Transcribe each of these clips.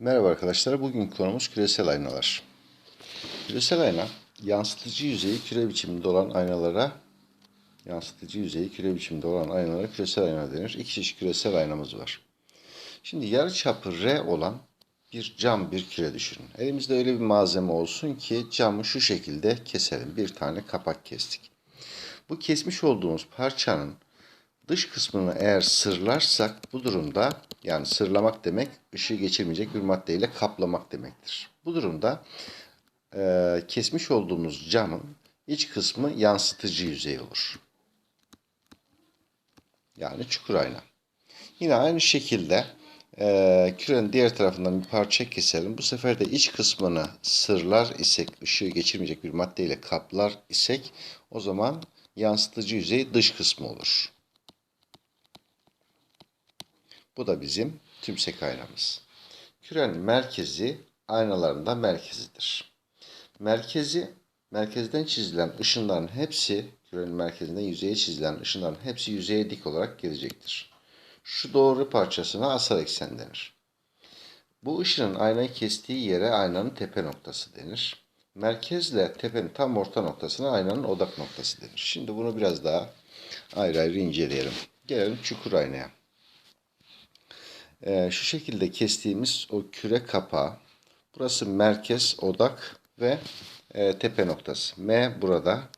Merhaba arkadaşlar. Bugün konumuz küresel aynalar. Küresel ayna yansıtıcı yüzeyi küre biçiminde olan aynalara yansıtıcı yüzeyi küre biçiminde olan aynalara küresel ayna denir. İki çeşit küresel aynamız var. Şimdi yarı çapı R olan bir cam bir küre düşünün. Elimizde öyle bir malzeme olsun ki camı şu şekilde keselim. Bir tane kapak kestik. Bu kesmiş olduğumuz parçanın Dış kısmını eğer sırlarsak bu durumda yani sırlamak demek ışığı geçirmeyecek bir maddeyle kaplamak demektir. Bu durumda e, kesmiş olduğumuz camın iç kısmı yansıtıcı yüzey olur. Yani çukur ayna. Yine aynı şekilde e, kürenin diğer tarafından bir parça keselim. Bu sefer de iç kısmını sırlar isek, ışığı geçirmeyecek bir maddeyle kaplar isek o zaman yansıtıcı yüzey dış kısmı olur. Bu da bizim tümsek aynamız. Kürenin merkezi aynalarında merkezidir. Merkezi, merkezden çizilen ışınların hepsi, kürenin merkezinden yüzeye çizilen ışınların hepsi yüzeye dik olarak gelecektir. Şu doğru parçasına asal eksen denir. Bu ışının aynayı kestiği yere aynanın tepe noktası denir. Merkezle tepenin tam orta noktasına aynanın odak noktası denir. Şimdi bunu biraz daha ayrı ayrı inceleyelim. Gelelim çukur aynaya. Ee, şu şekilde kestiğimiz o küre kapağı. Burası merkez, odak ve e, tepe noktası. M burada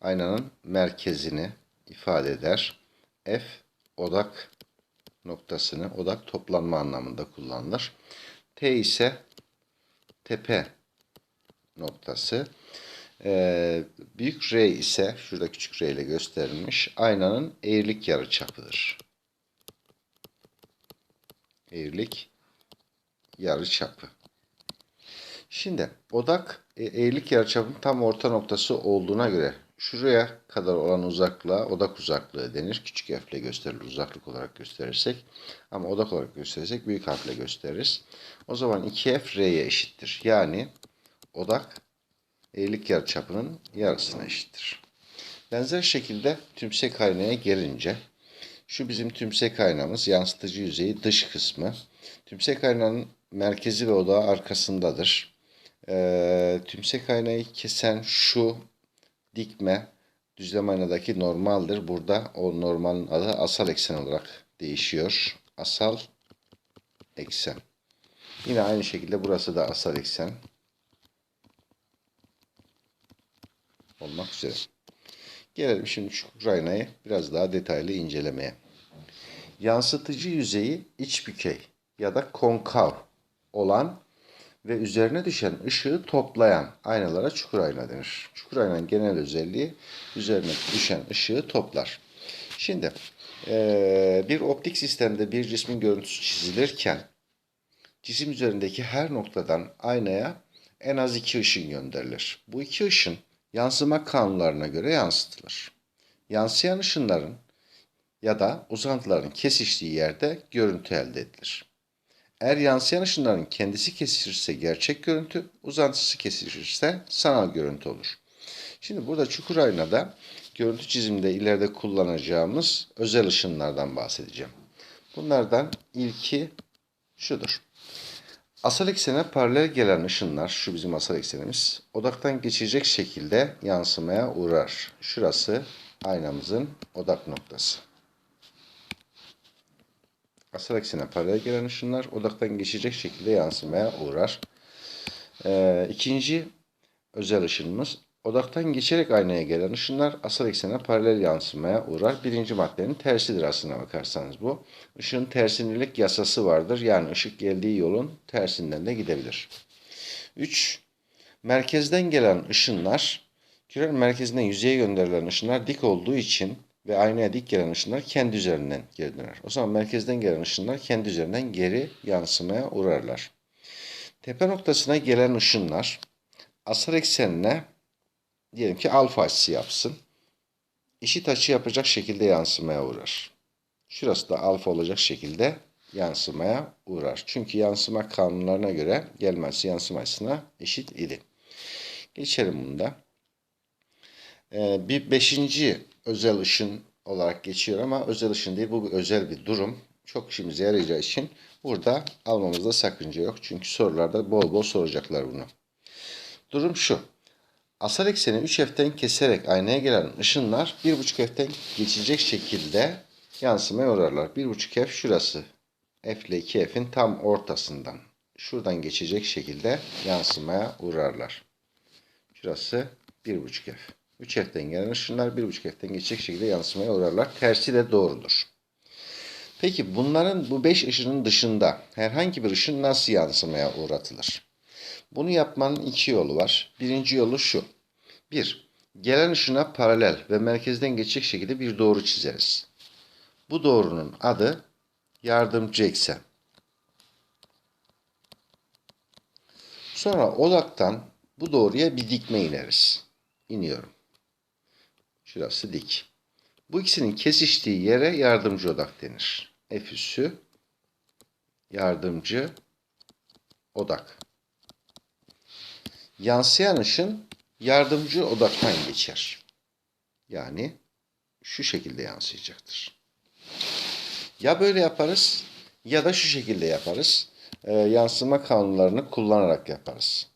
aynanın merkezini ifade eder. F odak noktasını, odak toplanma anlamında kullanılır. T ise tepe noktası. Ee, büyük R ise şurada küçük R ile gösterilmiş aynanın eğrilik yarıçapıdır eğrilik yarı çapı. Şimdi odak e, eğrilik yarıçapının tam orta noktası olduğuna göre şuraya kadar olan uzaklığa odak uzaklığı denir. Küçük f ile gösterilir uzaklık olarak gösterirsek. Ama odak olarak gösterirsek büyük harfle gösteririz. O zaman 2f r'ye eşittir. Yani odak eğrilik yarıçapının yarısına eşittir. Benzer şekilde tümsek haline gelince şu bizim tümsek aynamız. Yansıtıcı yüzeyi dış kısmı. Tümsek aynanın merkezi ve odağı arkasındadır. Ee, tümsek aynayı kesen şu dikme düzlem aynadaki normaldir. Burada o normalin adı asal eksen olarak değişiyor. Asal eksen. Yine aynı şekilde burası da asal eksen. Olmak üzere. Gelelim şimdi çukur aynayı biraz daha detaylı incelemeye. Yansıtıcı yüzeyi iç bükey ya da konkav olan ve üzerine düşen ışığı toplayan aynalara çukur ayna denir. Çukur aynanın genel özelliği üzerine düşen ışığı toplar. Şimdi bir optik sistemde bir cismin görüntüsü çizilirken cisim üzerindeki her noktadan aynaya en az iki ışın gönderilir. Bu iki ışın yansıma kanunlarına göre yansıtılır. Yansıyan ışınların ya da uzantıların kesiştiği yerde görüntü elde edilir. Eğer yansıyan ışınların kendisi kesişirse gerçek görüntü, uzantısı kesişirse sanal görüntü olur. Şimdi burada çukur aynada görüntü çiziminde ileride kullanacağımız özel ışınlardan bahsedeceğim. Bunlardan ilki şudur. Asal eksene paralel gelen ışınlar, şu bizim asal eksenimiz, odaktan geçecek şekilde yansımaya uğrar. Şurası aynamızın odak noktası. Asal eksene paralel gelen ışınlar odaktan geçecek şekilde yansımaya uğrar. Ee, ikinci özel ışınımız Odaktan geçerek aynaya gelen ışınlar asal eksene paralel yansımaya uğrar. Birinci maddenin tersidir aslına bakarsanız bu. Işığın tersinilik yasası vardır. Yani ışık geldiği yolun tersinden de gidebilir. 3. Merkezden gelen ışınlar, kürenin merkezinden yüzeye gönderilen ışınlar dik olduğu için ve aynaya dik gelen ışınlar kendi üzerinden geri döner. O zaman merkezden gelen ışınlar kendi üzerinden geri yansımaya uğrarlar. Tepe noktasına gelen ışınlar asal eksenine diyelim ki alfa açısı yapsın. Eşit açı yapacak şekilde yansımaya uğrar. Şurası da alfa olacak şekilde yansımaya uğrar. Çünkü yansıma kanunlarına göre gelmesi yansıma açısına eşit idi. Geçelim bunda. Ee, bir beşinci özel ışın olarak geçiyor ama özel ışın değil. Bu bir özel bir durum. Çok işimize yarayacağı için Burada almamızda sakınca yok. Çünkü sorularda bol bol soracaklar bunu. Durum şu. Asal ekseni 3 F'ten keserek aynaya gelen ışınlar 1,5 F'ten geçecek şekilde yansımaya uğrarlar. 1,5 F şurası. F ile 2 F'in tam ortasından. Şuradan geçecek şekilde yansımaya uğrarlar. Şurası 1,5 F. 3 F'ten gelen ışınlar 1,5 F'ten geçecek şekilde yansımaya uğrarlar. Tersi de doğrudur. Peki bunların bu 5 ışının dışında herhangi bir ışın nasıl yansımaya uğratılır? Bunu yapmanın iki yolu var. Birinci yolu şu. Bir, gelen ışına paralel ve merkezden geçecek şekilde bir doğru çizeriz. Bu doğrunun adı yardımcı eksen. Sonra odaktan bu doğruya bir dikme ineriz. İniyorum. Şurası dik. Bu ikisinin kesiştiği yere yardımcı odak denir. F üssü yardımcı odak. Yansıyan ışın yardımcı odaktan geçer. Yani şu şekilde yansıyacaktır. Ya böyle yaparız ya da şu şekilde yaparız. Ee, yansıma kanunlarını kullanarak yaparız.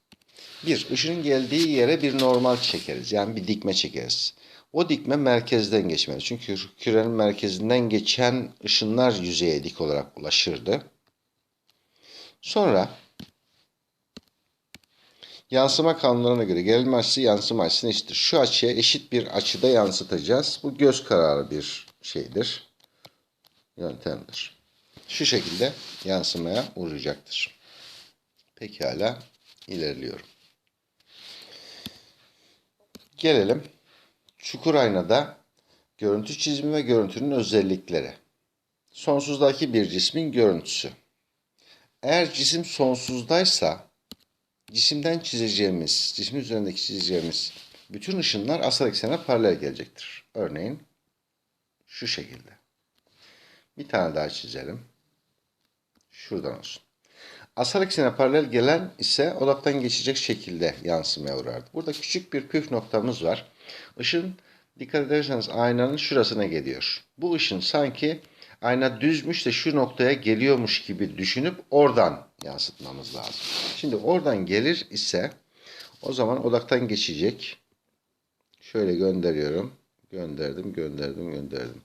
Bir, ışının geldiği yere bir normal çekeriz. Yani bir dikme çekeriz. O dikme merkezden geçmeli. Çünkü kürenin merkezinden geçen ışınlar yüzeye dik olarak ulaşırdı. Sonra yansıma kanunlarına göre gerilme açısı yansıma açısına eşittir. Şu açıya eşit bir açıda yansıtacağız. Bu göz kararı bir şeydir. Yöntemdir. Şu şekilde yansımaya uğrayacaktır. Pekala ilerliyorum. Gelelim çukur aynada görüntü çizimi ve görüntünün özellikleri. Sonsuzdaki bir cismin görüntüsü. Eğer cisim sonsuzdaysa cisimden çizeceğimiz, cismin üzerindeki çizeceğimiz bütün ışınlar asal eksene paralel gelecektir. Örneğin şu şekilde. Bir tane daha çizelim. Şuradan olsun. Asal eksene paralel gelen ise odaktan geçecek şekilde yansımaya uğrardı. Burada küçük bir püf noktamız var. Işın dikkat ederseniz aynanın şurasına geliyor. Bu ışın sanki ayna düzmüş de şu noktaya geliyormuş gibi düşünüp oradan yansıtmamız lazım. Şimdi oradan gelir ise o zaman odaktan geçecek. Şöyle gönderiyorum. Gönderdim, gönderdim, gönderdim.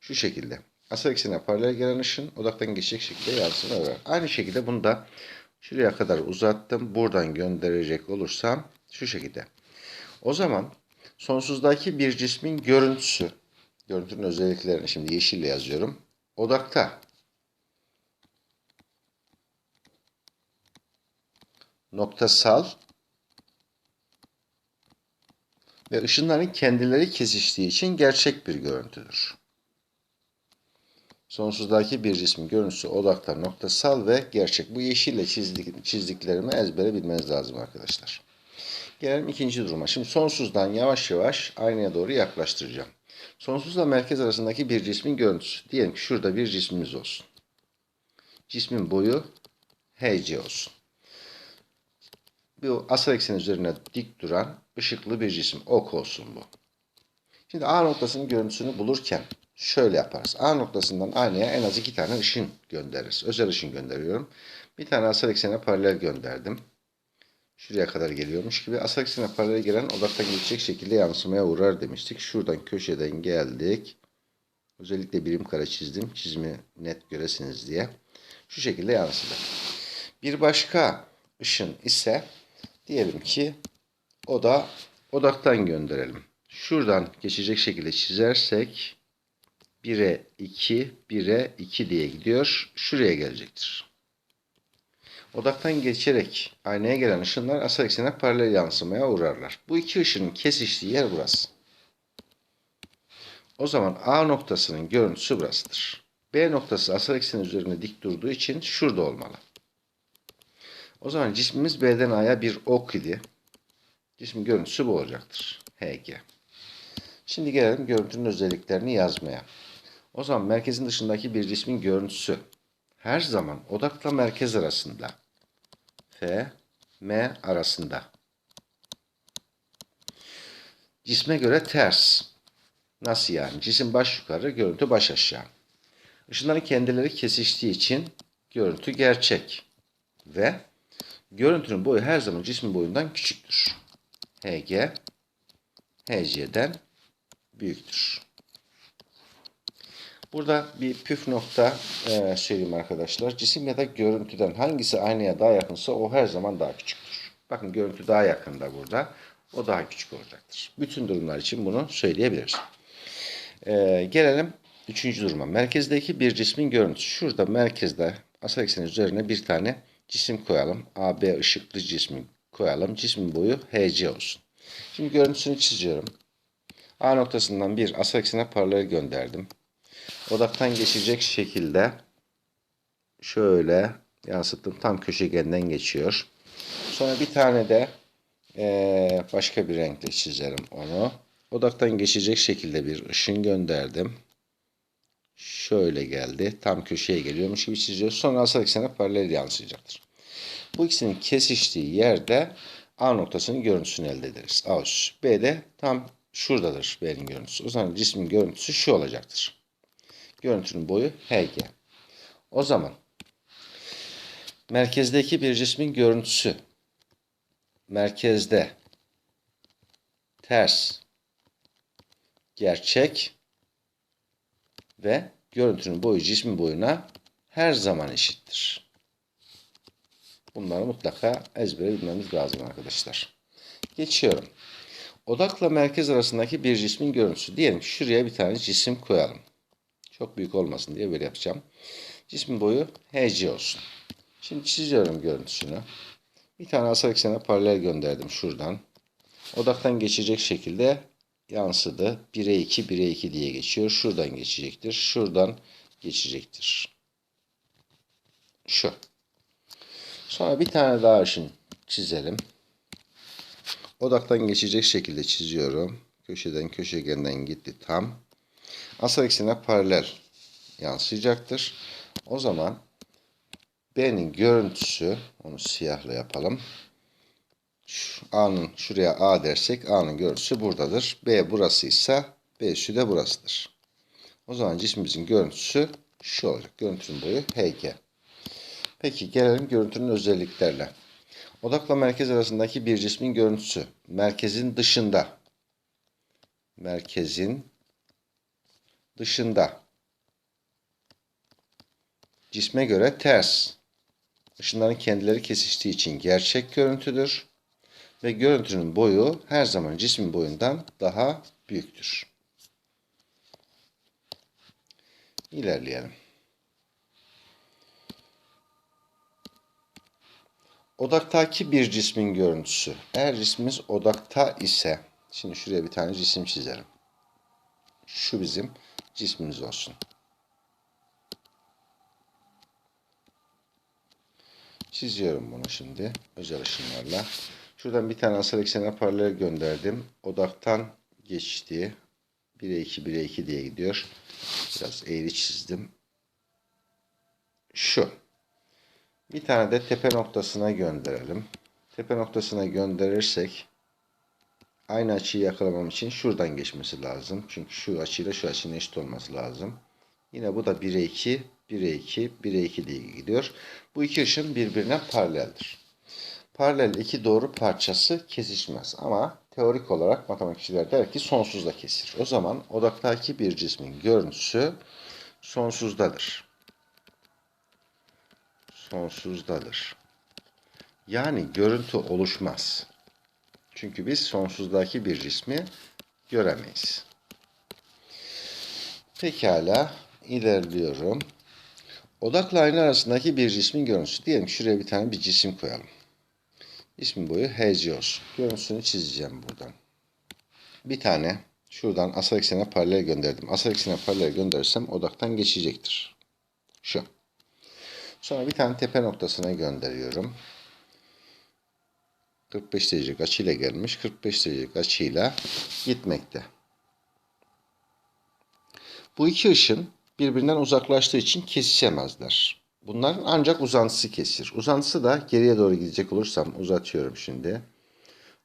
Şu şekilde. Asal eksene paralel gelen ışın odaktan geçecek şekilde yansıma uğrar. Aynı şekilde bunu da şuraya kadar uzattım. Buradan gönderecek olursam şu şekilde. O zaman sonsuzdaki bir cismin görüntüsü, görüntünün özelliklerini şimdi yeşille yazıyorum. Odakta noktasal ve ışınların kendileri kesiştiği için gerçek bir görüntüdür. Sonsuzdaki bir cismin görüntüsü odakta noktasal ve gerçek. Bu yeşille çizdik, çizdiklerimi ezbere bilmeniz lazım arkadaşlar. Gelelim ikinci duruma. Şimdi sonsuzdan yavaş yavaş aynaya doğru yaklaştıracağım. Sonsuzla merkez arasındaki bir cismin görüntüsü. Diyelim ki şurada bir cismimiz olsun. Cismin boyu hc olsun. Bu asal ekseni üzerine dik duran ışıklı bir cisim. Ok olsun bu. Şimdi A noktasının görüntüsünü bulurken şöyle yaparız. A noktasından aynaya en az iki tane ışın göndeririz. Özel ışın gönderiyorum. Bir tane asal eksene paralel gönderdim. Şuraya kadar geliyormuş gibi asal eksene paralel gelen odaktan geçecek şekilde yansımaya uğrar demiştik. Şuradan köşeden geldik. Özellikle birim kare çizdim. Çizimi net göresiniz diye. Şu şekilde yansıdı. Bir başka ışın ise diyelim ki o da odaktan gönderelim. Şuradan geçecek şekilde çizersek 1'e 2, 1'e 2 diye gidiyor. Şuraya gelecektir. Odaktan geçerek aynaya gelen ışınlar asal eksene paralel yansımaya uğrarlar. Bu iki ışının kesiştiği yer burası. O zaman A noktasının görüntüsü burasıdır. B noktası asal ekseni üzerinde dik durduğu için şurada olmalı. O zaman cismimiz B'den A'ya bir ok idi. Cismin görüntüsü bu olacaktır. HG. Şimdi gelelim görüntünün özelliklerini yazmaya. O zaman merkezin dışındaki bir cismin görüntüsü her zaman odakla merkez arasında F, M arasında. Cisme göre ters. Nasıl yani? Cisim baş yukarı, görüntü baş aşağı. Işınların kendileri kesiştiği için görüntü gerçek. Ve görüntünün boyu her zaman cismin boyundan küçüktür. HG HC'den büyüktür. Burada bir püf nokta e, söyleyeyim arkadaşlar. Cisim ya da görüntüden hangisi aynaya daha yakınsa o her zaman daha küçüktür. Bakın görüntü daha yakında burada. O daha küçük olacaktır. Bütün durumlar için bunu söyleyebiliriz. E, gelelim üçüncü duruma. Merkezdeki bir cismin görüntüsü. Şurada merkezde asal eksenin üzerine bir tane cisim koyalım. AB ışıklı cismi koyalım. Cismin boyu HC olsun. Şimdi görüntüsünü çiziyorum. A noktasından bir asal eksene paralel gönderdim. Odaktan geçecek şekilde şöyle yansıttım. Tam köşegenden geçiyor. Sonra bir tane de eee, başka bir renkle çizerim onu. Odaktan geçecek şekilde bir ışın gönderdim. Şöyle geldi. Tam köşeye geliyormuş gibi çiziyoruz. Sonra asal eksene paralel yansıyacaktır. Bu ikisinin kesiştiği yerde A noktasının görüntüsünü elde ederiz. A. B de tam şuradadır B'nin görüntüsü. O zaman cismin görüntüsü şu olacaktır. Görüntünün boyu HG. O zaman merkezdeki bir cismin görüntüsü merkezde ters gerçek ve görüntünün boyu cismin boyuna her zaman eşittir. Bunları mutlaka ezbere bilmemiz lazım arkadaşlar. Geçiyorum. Odakla merkez arasındaki bir cismin görüntüsü. Diyelim ki şuraya bir tane cisim koyalım. Çok büyük olmasın diye böyle yapacağım. Cismin boyu HC olsun. Şimdi çiziyorum görüntüsünü. Bir tane asal eksene paralel gönderdim şuradan. Odaktan geçecek şekilde yansıdı. 1'e 2, 1'e 2 diye geçiyor. Şuradan geçecektir. Şuradan geçecektir. Şu. Sonra bir tane daha ışın çizelim. Odaktan geçecek şekilde çiziyorum. Köşeden köşegenden gitti tam. Asal eksene paralel yansıyacaktır. O zaman B'nin görüntüsü, onu siyahla yapalım. A'nın şuraya A dersek A'nın görüntüsü buradadır. B burasıysa B'si de burasıdır. O zaman cismimizin görüntüsü şu olacak. Görüntünün boyu HG. Peki gelelim görüntünün özelliklerine. Odakla merkez arasındaki bir cismin görüntüsü. Merkezin dışında. Merkezin dışında. Cisme göre ters. Işınların kendileri kesiştiği için gerçek görüntüdür. Ve görüntünün boyu her zaman cismin boyundan daha büyüktür. İlerleyelim. Odaktaki bir cismin görüntüsü. Eğer cismimiz odakta ise, şimdi şuraya bir tane cisim çizelim. Şu bizim cismimiz olsun. Çiziyorum bunu şimdi özel ışınlarla. Şuradan bir tane asal eksene paralel gönderdim. Odaktan geçti. 1'e 2, 1'e 2 diye gidiyor. Biraz eğri çizdim. Şu. Bir tane de tepe noktasına gönderelim. Tepe noktasına gönderirsek aynı açıyı yakalamam için şuradan geçmesi lazım. Çünkü şu açıyla şu açının eşit olması lazım. Yine bu da 1'e 2, 1'e 2, 1'e 2 diye gidiyor. Bu iki ışın birbirine paraleldir. Paralel iki doğru parçası kesişmez ama teorik olarak matematikçiler der ki sonsuzda kesir. O zaman odaktaki bir cismin görüntüsü sonsuzdadır. Sonsuzdadır. Yani görüntü oluşmaz. Çünkü biz sonsuzdaki bir cismi göremeyiz. Pekala ilerliyorum. Odakla ayna arasındaki bir cismin görüntüsü. Diyelim şuraya bir tane bir cisim koyalım. İsmin boyu HC olsun. Görüntüsünü çizeceğim buradan. Bir tane şuradan asal eksene paralel gönderdim. Asal eksene paralel gönderirsem odaktan geçecektir. Şu. Sonra bir tane tepe noktasına gönderiyorum. 45 derecelik açıyla gelmiş. 45 derecelik açıyla gitmekte. Bu iki ışın birbirinden uzaklaştığı için kesişemezler. Bunların ancak uzantısı kesir. Uzantısı da geriye doğru gidecek olursam uzatıyorum şimdi.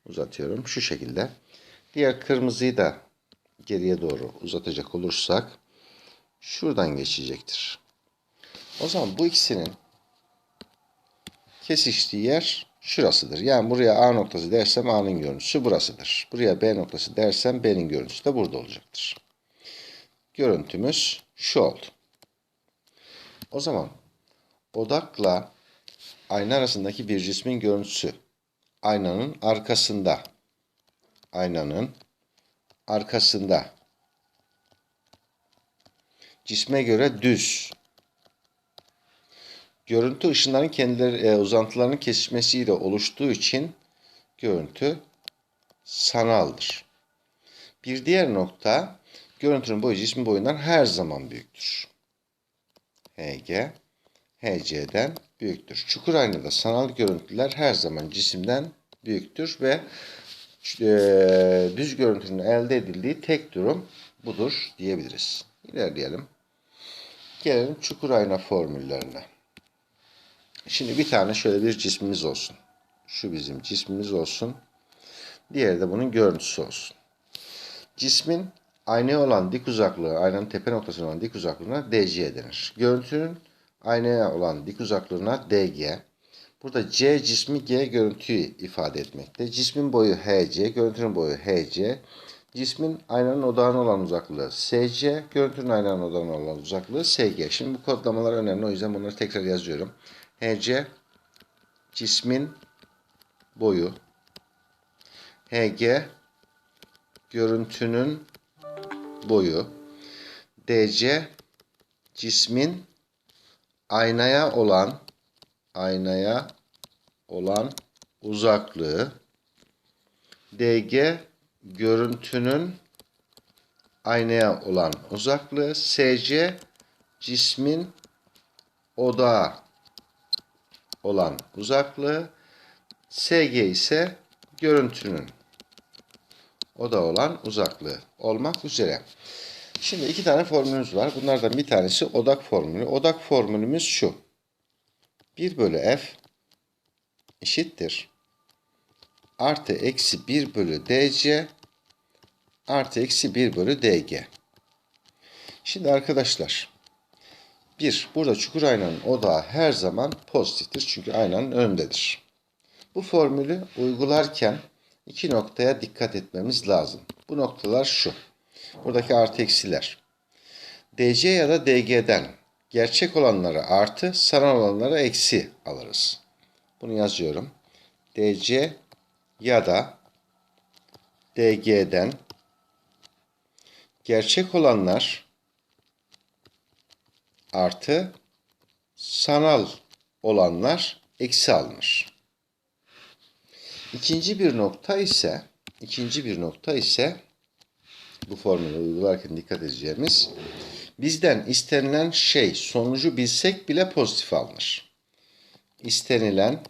Uzatıyorum şu şekilde. Diğer kırmızıyı da geriye doğru uzatacak olursak şuradan geçecektir. O zaman bu ikisinin kesiştiği yer şurasıdır. Yani buraya A noktası dersem A'nın görüntüsü burasıdır. Buraya B noktası dersem B'nin görüntüsü de burada olacaktır. Görüntümüz şu oldu. O zaman odakla ayna arasındaki bir cismin görüntüsü aynanın arkasında aynanın arkasında cisme göre düz görüntü ışınların kendileri e, uzantılarının kesişmesiyle oluştuğu için görüntü sanaldır. Bir diğer nokta görüntünün boyu cismin boyundan her zaman büyüktür. HG HC'den büyüktür. Çukur aynada sanal görüntüler her zaman cisimden büyüktür ve e, düz görüntünün elde edildiği tek durum budur diyebiliriz. İlerleyelim. Gelelim çukur ayna formüllerine. Şimdi bir tane şöyle bir cismimiz olsun. Şu bizim cismimiz olsun. Diğeri de bunun görüntüsü olsun. Cismin aynaya olan dik uzaklığı, aynanın tepe noktasına olan dik uzaklığına DC denir. Görüntünün aynaya olan dik uzaklığına DG. Burada C cismi G görüntüyü ifade etmekte. Cismin boyu HC, görüntünün boyu HC. Cismin aynanın odağına olan uzaklığı SC, görüntünün aynanın odağına olan uzaklığı SG. Şimdi bu kodlamalar önemli o yüzden bunları tekrar yazıyorum. HC cismin boyu. HG görüntünün boyu. DC cismin aynaya olan aynaya olan uzaklığı. DG görüntünün aynaya olan uzaklığı. SC cismin odağa olan uzaklığı SG ise görüntünün oda olan uzaklığı olmak üzere. Şimdi iki tane formülümüz var. Bunlardan bir tanesi odak formülü. Odak formülümüz şu. 1 bölü f eşittir. Artı eksi 1 bölü dc artı eksi 1 bölü dg. Şimdi arkadaşlar 1. Burada çukur aynanın odağı her zaman pozitiftir. Çünkü aynanın önündedir. Bu formülü uygularken iki noktaya dikkat etmemiz lazım. Bu noktalar şu. Buradaki artı eksiler. DC ya da DG'den gerçek olanları artı, sanal olanları eksi alırız. Bunu yazıyorum. DC ya da DG'den gerçek olanlar artı sanal olanlar eksi alınır. İkinci bir nokta ise ikinci bir nokta ise bu formülü uygularken dikkat edeceğimiz bizden istenilen şey sonucu bilsek bile pozitif alınır. İstenilen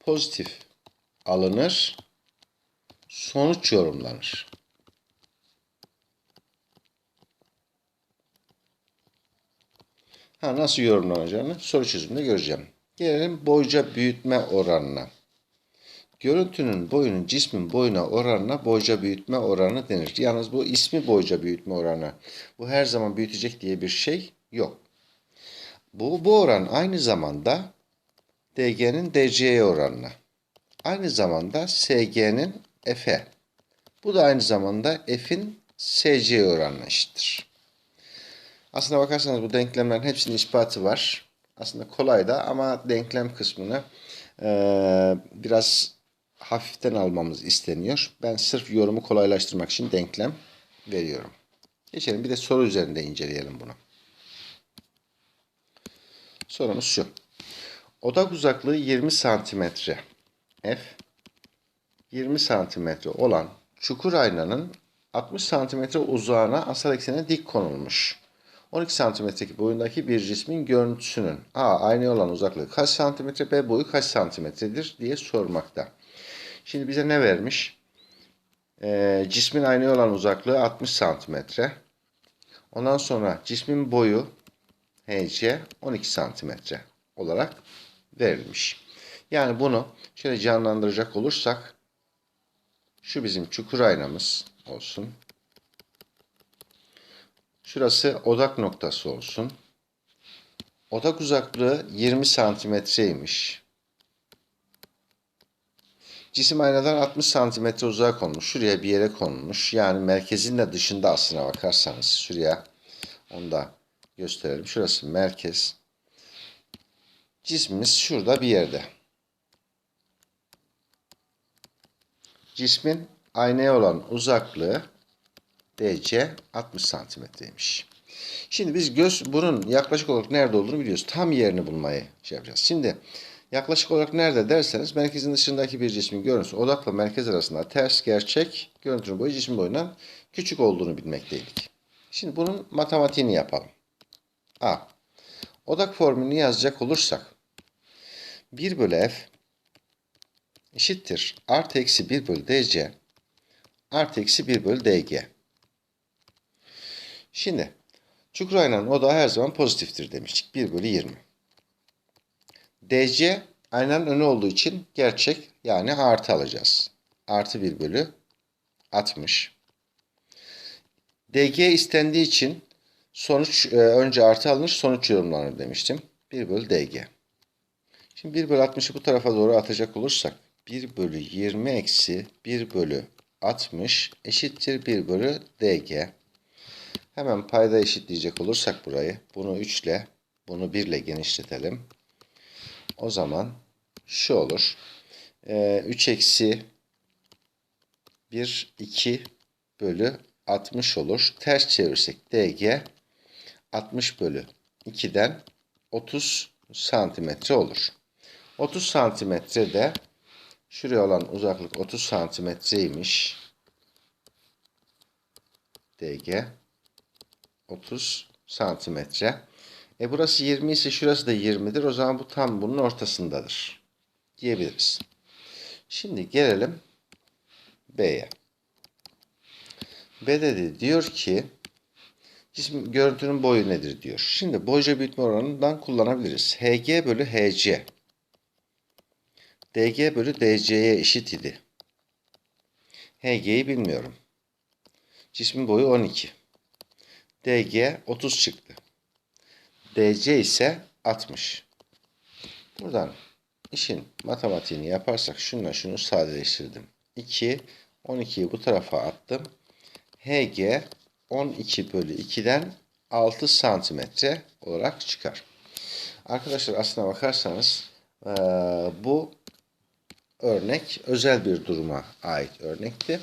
pozitif alınır, sonuç yorumlanır. Ha, nasıl yorumlanacağını soru çözümünde göreceğim. Gelelim boyca büyütme oranına. Görüntünün boyunun cismin boyuna oranına boyca büyütme oranı denir. Yalnız bu ismi boyca büyütme oranı. Bu her zaman büyütecek diye bir şey yok. Bu, bu oran aynı zamanda DG'nin DC'ye oranına. Aynı zamanda SG'nin F'e. Bu da aynı zamanda F'in SC'ye oranına eşittir. Aslına bakarsanız bu denklemlerin hepsinin ispatı var. Aslında kolay da ama denklem kısmını e, biraz hafiften almamız isteniyor. Ben sırf yorumu kolaylaştırmak için denklem veriyorum. Geçelim bir de soru üzerinde inceleyelim bunu. Sorumuz şu. Odak uzaklığı 20 santimetre. F 20 santimetre olan çukur aynanın 60 santimetre uzağına asal eksene dik konulmuş. 12 santimetredeki boyundaki bir cismin görüntüsünün A aynaya olan uzaklığı kaç santimetre, B boyu kaç santimetredir diye sormakta. Şimdi bize ne vermiş? Ee, cismin aynaya olan uzaklığı 60 santimetre. Ondan sonra cismin boyu HC 12 santimetre olarak verilmiş. Yani bunu şöyle canlandıracak olursak şu bizim çukur aynamız olsun. Şurası odak noktası olsun. Odak uzaklığı 20 santimetreymiş. Cisim aynadan 60 santimetre uzağa konmuş. Şuraya bir yere konmuş. Yani merkezin de dışında aslına bakarsanız. Şuraya onu da gösterelim. Şurası merkez. Cismimiz şurada bir yerde. Cismin aynaya olan uzaklığı DC 60 santimetreymiş. Şimdi biz göz bunun yaklaşık olarak nerede olduğunu biliyoruz. Tam yerini bulmayı şey yapacağız. Şimdi yaklaşık olarak nerede derseniz merkezin dışındaki bir cismin görüntüsü odakla merkez arasında ters gerçek görüntünün boyu cismin boyundan küçük olduğunu bilmekteydik. Şimdi bunun matematiğini yapalım. A. Odak formülünü yazacak olursak 1 bölü f eşittir artı eksi 1 bölü dc artı eksi 1 bölü dg. Şimdi çukur aynanın odağı her zaman pozitiftir demiştik. 1 bölü 20. DC aynanın önü olduğu için gerçek yani artı alacağız. Artı 1 bölü 60. DG istendiği için sonuç e, önce artı alınır sonuç yorumlanır demiştim. 1 bölü DG. Şimdi 1 bölü 60'ı bu tarafa doğru atacak olursak 1 bölü 20 eksi 1 bölü 60 eşittir 1 bölü DG. Hemen payda eşitleyecek olursak burayı bunu 3 ile bunu 1 ile genişletelim. O zaman şu olur. Ee, 3 eksi 1 2 bölü 60 olur. Ters çevirirsek DG 60 bölü 2'den 30 santimetre olur. 30 santimetre de şuraya olan uzaklık 30 santimetreymiş. DG 30 santimetre. E burası 20 ise şurası da 20'dir. O zaman bu tam bunun ortasındadır. Diyebiliriz. Şimdi gelelim B'ye. B'de de diyor ki cisim görüntünün boyu nedir diyor. Şimdi boyca büyütme oranından kullanabiliriz. HG bölü HC. DG bölü DC'ye eşit idi. HG'yi bilmiyorum. Cismin boyu 12. DG 30 çıktı. DC ise 60. Buradan işin matematiğini yaparsak şununla şunu sadeleştirdim. 2, 12'yi bu tarafa attım. HG 12 bölü 2'den 6 santimetre olarak çıkar. Arkadaşlar aslına bakarsanız bu örnek özel bir duruma ait örnekti.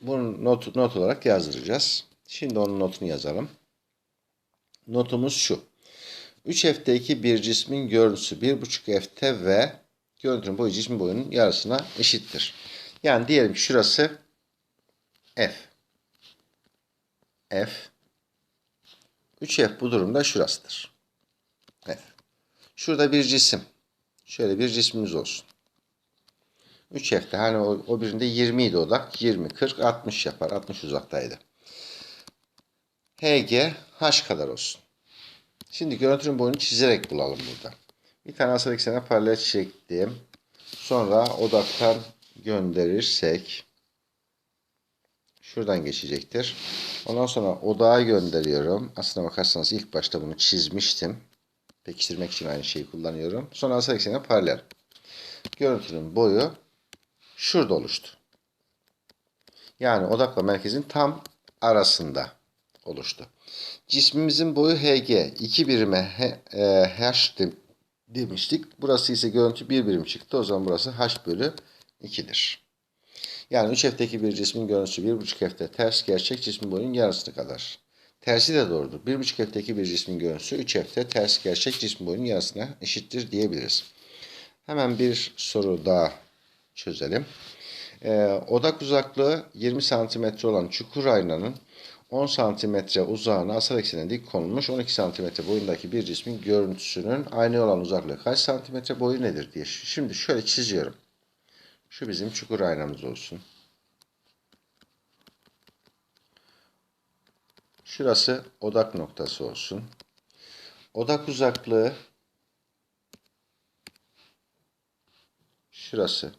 Bunu not, not olarak yazdıracağız. Şimdi onun notunu yazalım. Notumuz şu. 3 F'teki bir cismin görüntüsü 1,5 F'te ve görüntünün boyu cismin boyunun yarısına eşittir. Yani diyelim ki şurası F. F. 3F bu durumda şurasıdır. F. Şurada bir cisim. Şöyle bir cismimiz olsun. 3F'te hani o, o birinde 20 idi odak. 20, 40, 60 yapar. 60 uzaktaydı. HG H kadar olsun. Şimdi görüntünün boyunu çizerek bulalım burada. Bir tane asal eksene paralel çektim. Sonra odaktan gönderirsek şuradan geçecektir. Ondan sonra odağa gönderiyorum. Aslına bakarsanız ilk başta bunu çizmiştim. Pekiştirmek için aynı şeyi kullanıyorum. Sonra asal eksene paralel. Görüntünün boyu şurada oluştu. Yani odakla merkezin tam arasında oluştu. Cismimizin boyu HG 2 birime H demiştik. Burası ise görüntü 1 birim çıktı. O zaman burası H bölü 2'dir. Yani 3 F'teki bir cismin görüntüsü 1,5 F'te ters gerçek cismin boyunun yarısını kadar. Tersi de doğrudur. 1,5 F'teki bir cismin görüntüsü 3 F'te ters gerçek cismin boyunun yarısına eşittir diyebiliriz. Hemen bir soru daha çözelim. Ee, odak uzaklığı 20 cm olan çukur aynanın 10 santimetre uzağına asal eksenine dik konulmuş 12 santimetre boyundaki bir cismin görüntüsünün aynı olan uzaklığı kaç santimetre boyu nedir diye. Şimdi şöyle çiziyorum. Şu bizim çukur aynamız olsun. Şurası odak noktası olsun. Odak uzaklığı şurası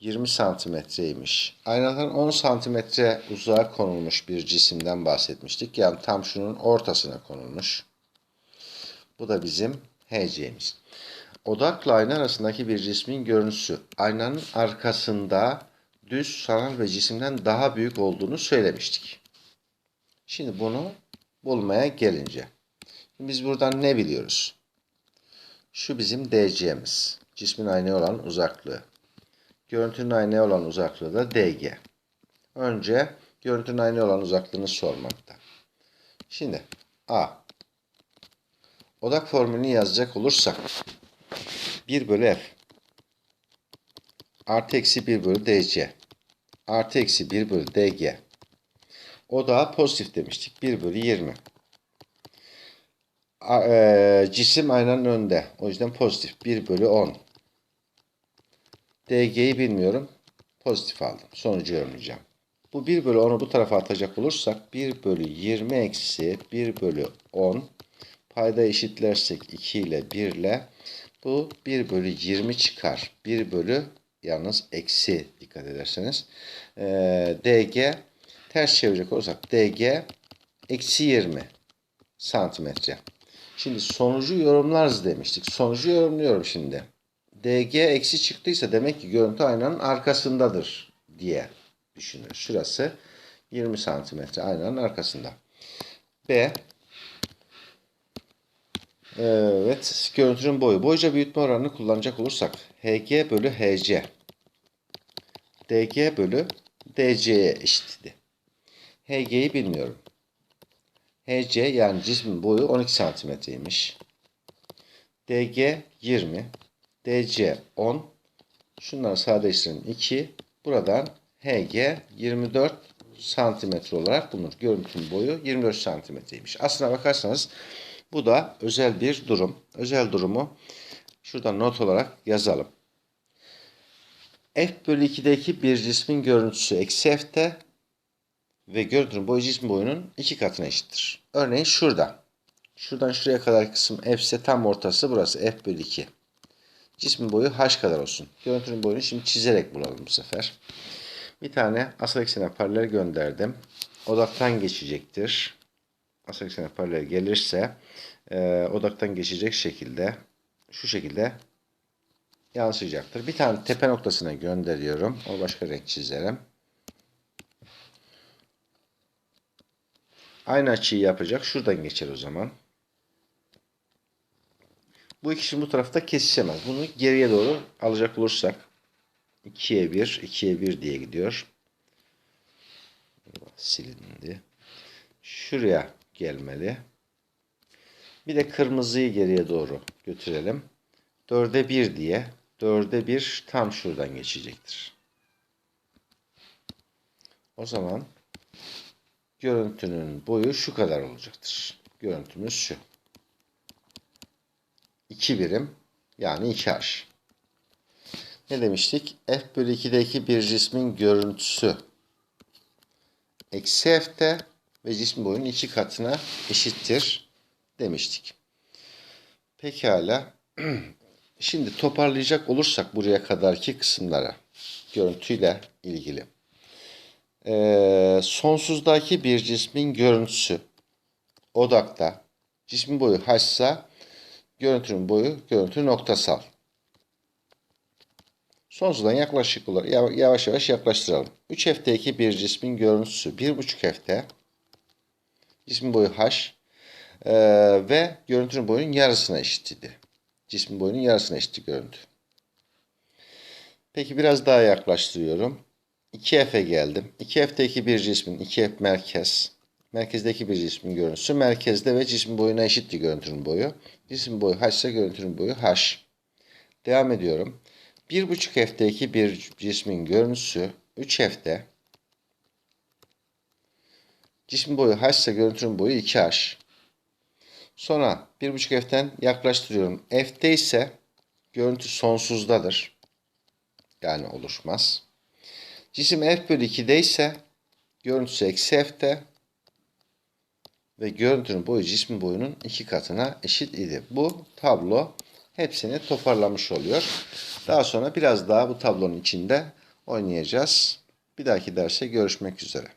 20 santimetreymiş. Aynadan 10 santimetre uzağa konulmuş bir cisimden bahsetmiştik. Yani tam şunun ortasına konulmuş. Bu da bizim HC'miz. Odakla ayna arasındaki bir cismin görüntüsü aynanın arkasında düz sanal ve cisimden daha büyük olduğunu söylemiştik. Şimdi bunu bulmaya gelince. Biz buradan ne biliyoruz? Şu bizim DC'miz. Cismin aynaya olan uzaklığı. Görüntünün aynaya olan uzaklığı da DG. Önce görüntünün aynaya olan uzaklığını sormakta. Şimdi A. Odak formülünü yazacak olursak 1 bölü F artı eksi 1 bölü DC artı eksi 1 bölü DG Odağa pozitif demiştik. 1 bölü 20. A, e, cisim aynanın önünde. O yüzden pozitif. 1 bölü 10. DG'yi bilmiyorum. Pozitif aldım. Sonucu yorumlayacağım. Bu 1 bölü 10'u bu tarafa atacak olursak 1 bölü 20 eksi 1 bölü 10 payda eşitlersek 2 ile 1 ile bu 1 bölü 20 çıkar. 1 bölü yalnız eksi dikkat ederseniz. Ee, DG ters çevirecek olursak DG eksi 20 santimetre. Şimdi sonucu yorumlarız demiştik. Sonucu yorumluyorum şimdi. DG eksi çıktıysa demek ki görüntü aynanın arkasındadır diye düşünür. Şurası 20 santimetre aynanın arkasında. B Evet, görüntünün boyu. Boyca büyütme oranını kullanacak olursak HG bölü HC DG bölü DC'ye eşitti. HG'yi bilmiyorum. HC yani cismin boyu 12 santimetreymiş. DG 20. DC 10. Şunları sadeleştirin 2. Buradan HG 24 santimetre olarak bulunur. Görüntünün boyu 24 santimetreymiş. Aslına bakarsanız bu da özel bir durum. Özel durumu şurada not olarak yazalım. F bölü 2'deki bir cismin görüntüsü eksi F'te ve görüntünün boyu cismin boyunun iki katına eşittir. Örneğin şurada. Şuradan şuraya kadar kısım F ise tam ortası burası F bölü 2. Cismin boyu H kadar olsun. Görüntünün boyunu şimdi çizerek bulalım bu sefer. Bir tane asal eksene paralel gönderdim. Odaktan geçecektir. Asal eksene paralel gelirse e, odaktan geçecek şekilde şu şekilde yansıyacaktır. Bir tane tepe noktasına gönderiyorum. O başka renk çizerim. Aynı açıyı yapacak. Şuradan geçer o zaman. Bu ikisi bu tarafta kesişemez. Bunu geriye doğru alacak olursak 2'ye 1, 2'ye 1 diye gidiyor. Silindi. Şuraya gelmeli. Bir de kırmızıyı geriye doğru götürelim. 4'e 1 diye 4'e 1 tam şuradan geçecektir. O zaman görüntünün boyu şu kadar olacaktır. Görüntümüz şu. 2 birim yani 2H. Ne demiştik? F bölü 2'deki bir cismin görüntüsü eksi F'te ve cismin boyunun iki katına eşittir demiştik. Pekala. Şimdi toparlayacak olursak buraya kadarki kısımlara görüntüyle ilgili. Ee, sonsuzdaki bir cismin görüntüsü odakta cismin boyu hassa görüntünün boyu görüntü noktasal. Sonsuzdan yaklaşık olarak yavaş yavaş yaklaştıralım. 3 F'teki bir cismin görüntüsü 1,5 F'te cismin boyu h e, ve görüntünün boyunun yarısına eşitti. Cismin boyunun yarısına eşitti görüntü. Peki biraz daha yaklaştırıyorum. 2F'e geldim. 2F'teki bir cismin 2F merkez. Merkezdeki bir cismin görüntüsü merkezde ve cismin boyuna eşitti görüntünün boyu. Cismin boyu h ise görüntünün boyu h. Devam ediyorum. 1.5 F'deki bir cismin görüntüsü 3 F'de. Cismin boyu h ise görüntünün boyu 2h. Sonra 1.5 F'den yaklaştırıyorum. F'de ise görüntü sonsuzdadır. Yani oluşmaz. Cisim F bölü 2'de ise görüntüsü eksi F'de ve görüntünün boyu cismin boyunun iki katına eşit idi. Bu tablo hepsini toparlamış oluyor. Daha sonra biraz daha bu tablonun içinde oynayacağız. Bir dahaki derse görüşmek üzere.